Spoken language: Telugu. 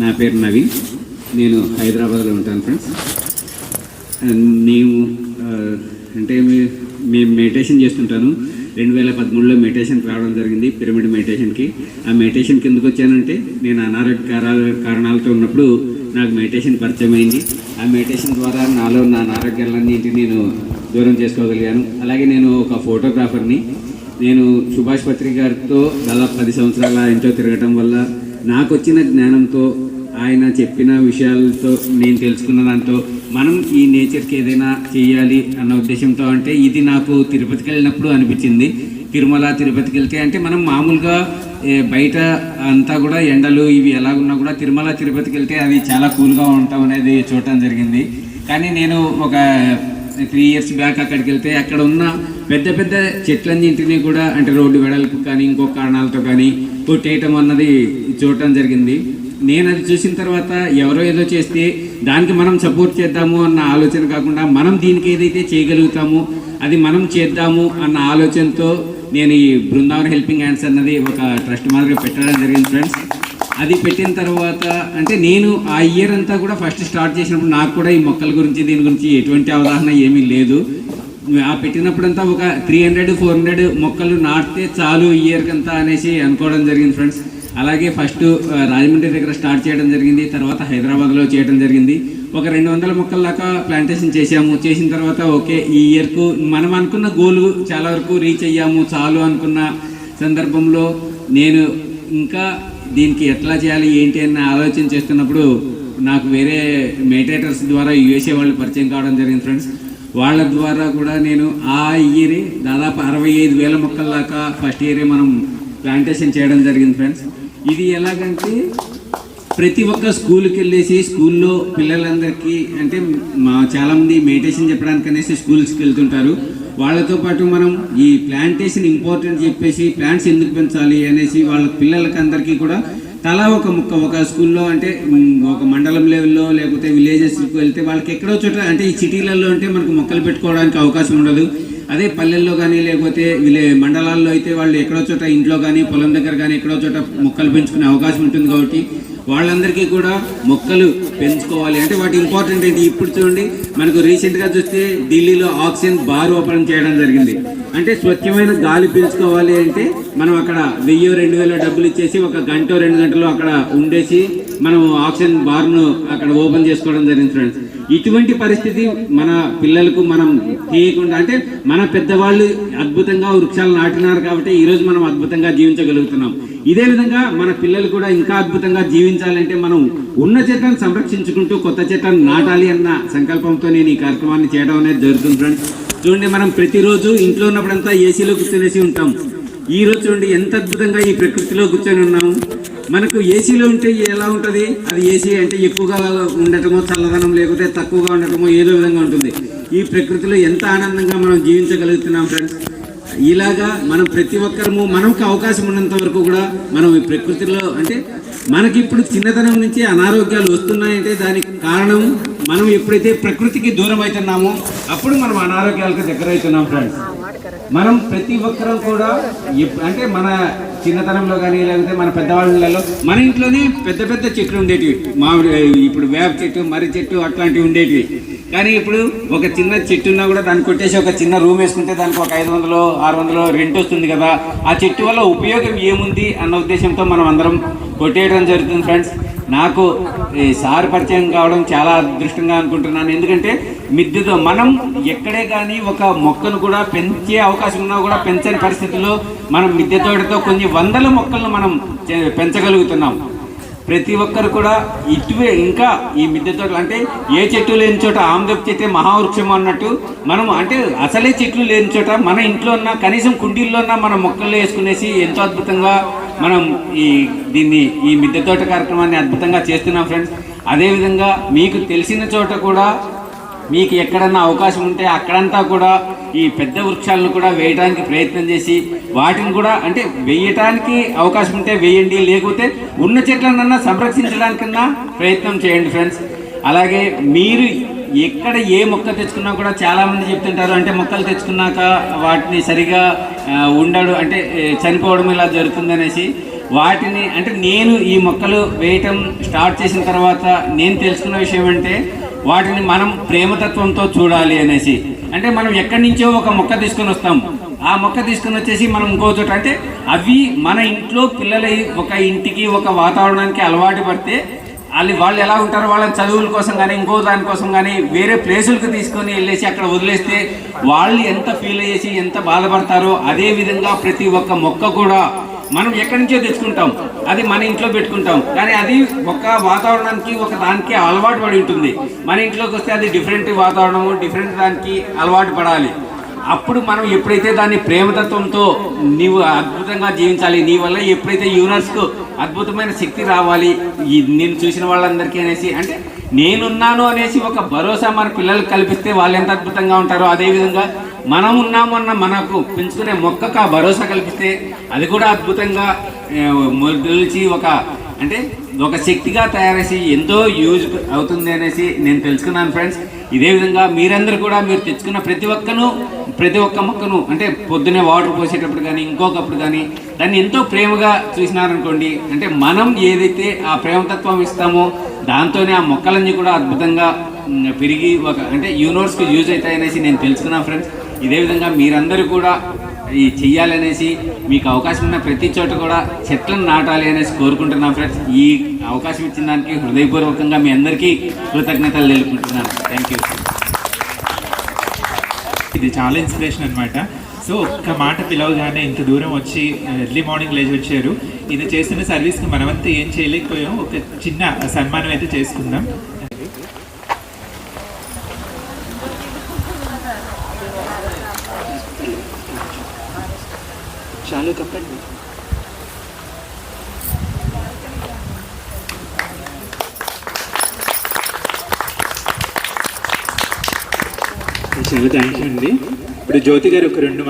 నా పేరు నవీన్. నేను హైదరాబాద్లో ఉంటాను ఫ్రెండ్స్. నేను అంటే మేము మెడిటేషన్ చేస్తుంటాను. రెండు వేల పదమూడులో మెడిటేషన్కి రావడం జరిగింది పిరమిడ్ మెడిటేషన్కి. ఆ మెడిటేషన్కి ఎందుకు వచ్చానంటే నేను అనారోగ్య కారాల కారణాలతో ఉన్నప్పుడు నాకు మెడిటేషన్ పరిచయం అయింది ఆ మెడిటేషన్ ద్వారా నాలో నా అనారోగ్యాలన్నింటి నేను దూరం చేసుకోగలిగాను. అలాగే నేను ఒక ఫోటోగ్రాఫర్ని. నేను సుభాష్ పత్రి గారితో దాదాపు పది సంవత్సరాల ఇంట్లో తిరగటం వల్ల నాకు వచ్చిన జ్ఞానంతో ఆయన చెప్పిన విషయాలతో నేను తెలుసుకున్న దాంతో మనం ఈ నేచర్కి ఏదైనా చేయాలి అన్న ఉద్దేశంతో అంటే ఇది నాకు తిరుపతికి వెళ్ళినప్పుడు అనిపించింది. తిరుమల తిరుపతికి వెళ్తే అంటే మనం మామూలుగా బయట అంతా కూడా ఎండలు ఇవి ఎలా ఉన్నా కూడా తిరుమల తిరుపతికి వెళ్తే అది చాలా కూల్గా ఉంటాం అనేది చూడటం జరిగింది. కానీ నేను ఒక త్రీ ఇయర్స్ బ్యాక్ అక్కడికి వెళ్తే అక్కడ ఉన్న పెద్ద పెద్ద చెట్లన్నింటినీ కూడా అంటే రోడ్డు వెడల్పు కానీ ఇంకో కారణాలతో కానీ కొట్టేయటం అన్నది చూడటం జరిగింది. నేను అది చూసిన తర్వాత ఎవరో ఏదో చేస్తే దానికి మనం సపోర్ట్ చేద్దాము అన్న ఆలోచన కాకుండా మనం దీనికి ఏదైతే చేయగలుగుతామో అది మనం చేద్దాము అన్న ఆలోచనతో నేను ఈ బృందావన్ హెల్పింగ్ హ్యాండ్స్ అన్నది ఒక ట్రస్ట్ మాదిరిగా పెట్టడం జరిగింది ఫ్రెండ్స్. అది పెట్టిన తర్వాత అంటే నేను ఆ ఇయర్ అంతా కూడా ఫస్ట్ స్టార్ట్ చేసినప్పుడు నాకు కూడా ఈ మొక్కల గురించి దీని గురించి ఎటువంటి అవగాహన ఏమీ లేదు. ఆ పెట్టినప్పుడంతా ఒక త్రీ హండ్రెడ్ ఫోర్ హండ్రెడ్ మొక్కలు నాటితే చాలు ఈ ఇయర్కి అంతా అనేసి అనుకోవడం జరిగింది ఫ్రెండ్స్ అలాగే ఫస్ట్ రాజమండ్రి దగ్గర స్టార్ట్ చేయడం జరిగింది తర్వాత హైదరాబాద్లో చేయడం జరిగింది. ఒక రెండు వందల మొక్కల దాకా ప్లాంటేషన్ చేసాము చేసిన తర్వాత ఓకే ఈ ఇయర్కు మనం అనుకున్న గోల్ చాలా వరకు రీచ్ అయ్యాము. చాలు అనుకున్న సందర్భంలో నేను ఇంకా దీనికి ఎట్లా చేయాలి ఏంటి అని ఆలోచన చేస్తున్నప్పుడు నాకు వేరే మెడిటేటర్స్ ద్వారా యూఎస్ఏ వాళ్ళు పరిచయం కావడం జరిగింది ఫ్రెండ్స్ వాళ్ళ ద్వారా కూడా నేను ఆ ఇయర్ దాదాపు అరవై ఐదు వేల మొక్కల దాకా ఫస్ట్ ఇయరే మనం ప్లాంటేషన్ చేయడం జరిగింది ఫ్రెండ్స్ ఇది ఎలాగంటే ప్రతి ఒక్క స్కూల్కి వెళ్ళేసి స్కూల్లో పిల్లలందరికీ అంటే మా చాలామంది మెడిటేషన్ చెప్పడానికి అనేసి స్కూల్స్కి వెళ్తుంటారు. వాళ్ళతో పాటు మనం ఈ ప్లాంటేషన్ ఇంపార్టెంట్ చెప్పేసి ప్లాంట్స్ ఎందుకు పెంచాలి అనేసి వాళ్ళ పిల్లలకి అందరికీ కూడా తలా ఒక ముక్క ఒక స్కూల్లో అంటే ఒక మండలం లెవెల్లో లేకపోతే విలేజెస్కి వెళ్తే వాళ్ళకి ఎక్కడో చోట అంటే ఈ సిటీలలో అంటే మనకు మొక్కలు పెట్టుకోవడానికి అవకాశం ఉండదు. అదే పల్లెల్లో కానీ లేకపోతే వీళ్ళ మండలాల్లో అయితే వాళ్ళు ఎక్కడో చోట ఇంట్లో కానీ పొలం దగ్గర కానీ ఎక్కడో చోట మొక్కలు పెంచుకునే అవకాశం ఉంటుంది కాబట్టి వాళ్ళందరికీ కూడా మొక్కలు పెంచుకోవాలి. అంటే వాటి ఇంపార్టెంట్ ఏంటి? ఇప్పుడు చూడండి మనకు రీసెంట్గా చూస్తే ఢిల్లీలో ఆక్సిజన్ బార్ ఓపెన్ చేయడం జరిగింది. అంటే స్వచ్ఛమైన గాలి పీల్చుకోవాలి అంటే మనం అక్కడ వెయ్యి రెండు వేల డబ్బులు ఇచ్చేసి ఒక గంట రెండు గంటలు అక్కడ ఉండేసి మనం ఆక్సిజన్ బార్ను అక్కడ ఓపెన్ చేసుకోవడం జరిగింది ఫ్రెండ్స్. ఇటువంటి పరిస్థితి మన పిల్లలకు మనం చేయకుండా అంటే మన పెద్దవాళ్ళు అద్భుతంగా వృక్షాలు నాటినారు కాబట్టి ఈరోజు మనం అద్భుతంగా జీవించగలుగుతున్నాం. ఇదే విధంగా మన పిల్లలు కూడా ఇంకా అద్భుతంగా జీవించాలంటే మనం ఉన్న చెట్లను సంరక్షించుకుంటూ కొత్త చెట్లను నాటాలి అన్న సంకల్పంతో నేను ఈ కార్యక్రమాన్ని చేయడం అనేది జరుగుతుంది ఫ్రెండ్స్. చూడండి మనం ప్రతిరోజు ఇంట్లో ఉన్నప్పుడంతా ఏసీలో కూర్చొనేసి ఉంటాం. ఈ రోజు చూడండి ఎంత అద్భుతంగా ఈ ప్రకృతిలో కూర్చొని ఉన్నాము. మనకు ఏసీలో ఉంటే ఎలా ఉంటుంది? అది ఏసీ అంటే ఎక్కువగా ఉండటమో చల్లదనం లేకపోతే తక్కువగా ఉండటమో ఏదో విధంగా ఉంటుంది. ఈ ప్రకృతిలో ఎంత ఆనందంగా మనం జీవించగలుగుతున్నాం ఫ్రెండ్స్ ఇలాగా మనం ప్రతి ఒక్కరము మనకు అవకాశం ఉన్నంత వరకు కూడా మనం ఈ ప్రకృతిలో అంటే మనకి ఇప్పుడు చిన్నతనం నుంచి అనారోగ్యాలు వస్తున్నాయంటే దానికి కారణం మనం ఎప్పుడైతే ప్రకృతికి దూరం అవుతున్నామో అప్పుడు మనం అనారోగ్యాలకు దగ్గర అవుతున్నాం ఫ్రెండ్స్ మనం ప్రతి ఒక్కరం కూడా అంటే మన చిన్నతనంలో కానీ లేకపోతే మన పెద్దవాళ్ళలో మన ఇంట్లోనే పెద్ద పెద్ద చెట్లు ఉండేటివి. మామిడి ఇప్పుడు వేప చెట్టు మర్రి చెట్టు అట్లాంటివి ఉండేటివి. కానీ ఇప్పుడు ఒక చిన్న చెట్టు ఉన్నా కూడా దాన్ని కొట్టేసి ఒక చిన్న రూమ్ వేసుకుంటే దానికి ఒక ఐదు వందలు ఆరు వందలు రెంట్ వస్తుంది కదా. ఆ చెట్టు వల్ల ఉపయోగం ఏముంది అన్న ఉద్దేశంతో మనం అందరం కొట్టేయడం జరుగుతుంది ఫ్రెండ్స్. నాకు ఈ సార్ పరిచయం కావడం చాలా అదృష్టంగా అనుకుంటున్నాను. ఎందుకంటే మిద్దెతో మనం ఎక్కడే కానీ ఒక మొక్కను కూడా పెంచే అవకాశం ఉన్నా కూడా పెంచని పరిస్థితుల్లో మనం మిద్దె తోటతో కొన్ని వందల మొక్కలను మనం పెంచగలుగుతున్నాం. ప్రతి ఒక్కరు కూడా ఇటువే ఇంకా ఈ మిద్దె తోటలు అంటే ఏ చెట్టు లేని చోట ఆమ్దపు చెట్టే మహావృక్షం అన్నట్టు మనం అంటే అసలే చెట్లు లేని చోట మన ఇంట్లో ఉన్న కనీసం కుండీల్లో ఉన్న మన మొక్కల్లో వేసుకునేసి ఎంతో అద్భుతంగా మనం ఈ దీన్ని ఈ మిద్దె తోట కార్యక్రమాన్ని అద్భుతంగా చేస్తున్నాం ఫ్రెండ్స్. అదేవిధంగా మీకు తెలిసిన చోట కూడా మీకు ఎక్కడన్నా అవకాశం ఉంటే అక్కడంతా కూడా ఈ పెద్ద వృక్షాలను కూడా వేయడానికి ప్రయత్నం చేసి వాటిని కూడా అంటే వేయటానికి అవకాశం ఉంటే వేయండి లేకపోతే ఉన్న చెట్లనన్నా సంరక్షించడానికన్నా ప్రయత్నం చేయండి ఫ్రెండ్స్. అలాగే మీరు ఎక్కడ ఏ మొక్క తెచ్చుకున్నా కూడా చాలామంది చెప్తుంటారు అంటే మొక్కలు తెచ్చుకున్నాక వాటిని సరిగా ఉండడు అంటే చనిపోవడం ఇలా జరుగుతుంది అనేసి వాటిని అంటే నేను ఈ మొక్కలు వేయటం స్టార్ట్ చేసిన తర్వాత నేను తెలుసుకున్న విషయం అంటే వాటిని మనం ప్రేమతత్వంతో చూడాలి అనేసి. అంటే మనం ఎక్కడి నుంచో ఒక మొక్క తీసుకొని వస్తాం. ఆ మొక్క తీసుకొని వచ్చేసి మనం ఇంకో చోట అంటే అవి మన ఇంట్లో పిల్లల ఒక ఇంటికి ఒక వాతావరణానికి అలవాటు పడితే వాళ్ళు వాళ్ళు ఎలా ఉంటారో వాళ్ళ చదువుల కోసం కానీ ఇంకో దానికోసం కానీ వేరే ప్లేసులకు తీసుకొని వెళ్ళేసి అక్కడ వదిలేస్తే వాళ్ళు ఎంత ఫీల్ అయ్యేసి ఎంత బాధపడతారో అదే విధంగా ప్రతి ఒక్క మొక్క కూడా మనం ఎక్కడి నుంచో తెచ్చుకుంటాం. అది మన ఇంట్లో పెట్టుకుంటాం. కానీ అది ఒక వాతావరణానికి ఒక దానికి అలవాటు పడి ఉంటుంది. మన ఇంట్లోకి వస్తే అది డిఫరెంట్ వాతావరణము డిఫరెంట్ దానికి అలవాటు పడాలి. అప్పుడు మనం ఎప్పుడైతే దాన్ని ప్రేమతత్వంతో నీవు అద్భుతంగా జీవించాలి నీ వల్ల ఎప్పుడైతే యూనివర్స్కు అద్భుతమైన శక్తి రావాలి నేను చూసిన వాళ్ళందరికీ అనేసి అంటే నేనున్నాను అనేసి ఒక భరోసా మన పిల్లలకు కల్పిస్తే వాళ్ళు ఎంత అద్భుతంగా ఉంటారో అదేవిధంగా మనం ఉన్నామన్న మనకు పెంచుకునే మొక్కకు ఆ భరోసా కల్పిస్తే అది కూడా అద్భుతంగా ఆ, మొలిచి ఒక అంటే ఒక శక్తిగా తయారేసి ఎంతో యూజ్ అవుతుంది అనేసి నేను తెలుసుకున్నాను ఫ్రెండ్స్. ఇదే విధంగా మీరందరూ కూడా మీరు తెచ్చుకున్న ప్రతి ఒక్కను ప్రతి ఒక్క మొక్కను అంటే పొద్దునే వాటర్ పోసేటప్పుడు కానీ ఇంకొకప్పుడు కానీ దాన్ని ఎంతో ప్రేమగా చూసినారనుకోండి అంటే మనం ఏదైతే ఆ ప్రేమతత్వం ఇస్తామో దాంతోనే ఆ మొక్కలన్నీ కూడా అద్భుతంగా పెరిగి ఒక అంటే యూనివర్స్కి యూజ్ అవుతాయనేసి నేను తెలుసుకున్నాను ఫ్రెండ్స్. ఇదే విధంగా మీరందరూ కూడా ఈ చెయ్యాలనేసి మీకు అవకాశం ఉన్న ప్రతి చోట కూడా చెట్లను నాటాలి అనేసి కోరుకుంటున్నాం ఫ్రెండ్స్. ఈ అవకాశం ఇచ్చిన దానికి హృదయపూర్వకంగా మీ అందరికీ కృతజ్ఞతలు తెలుపుకుంటున్నాను. థ్యాంక్ యూ ఇది చాలా ఇన్స్పిరేషన్ అనమాట సో ఒక్క మాట పిలవగానే ఇంత దూరం వచ్చి ఎర్లీ మార్నింగ్ లేచి వచ్చారు. ఇది చేస్తున్న సర్వీస్కి మనమంతా ఏం చేయలేకపోయాం ఒక చిన్న సన్మానం అయితే చేసుకుందాం. చాలు కప్పండి చాలా థ్యాంక్స్ అండి ఇప్పుడు జ్యోతి గారు ఒక రెండు